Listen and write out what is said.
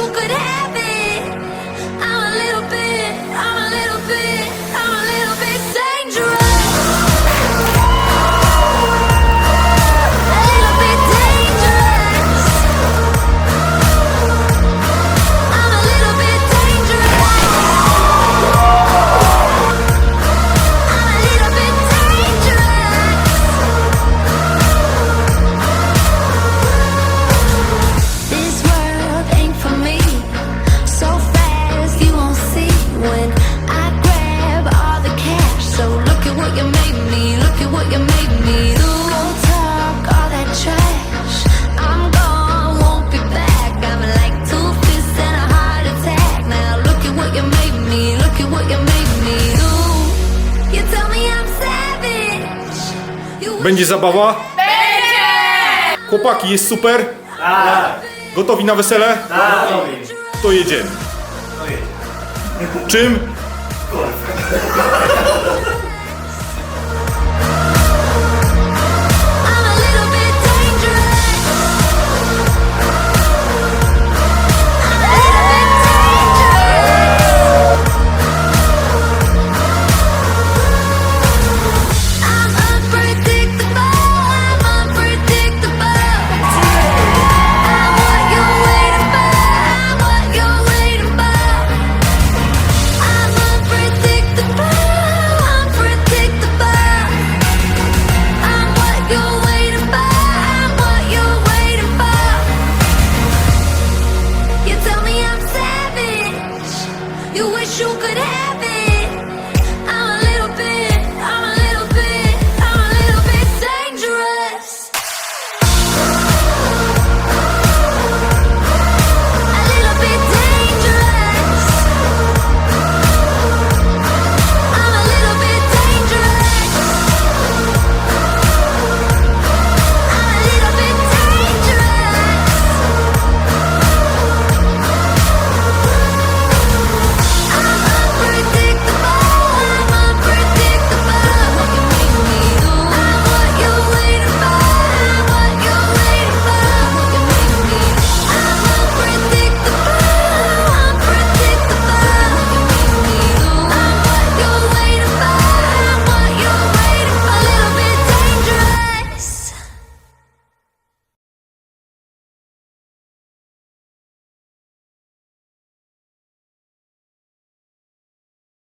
you could have it. I'm a little bit. Będzie zabawa? Będzie! Chłopaki, jest super? Tak. Gotowi na wesele? Tak. To jedziemy. To jedziemy. Czym? You wish you could have.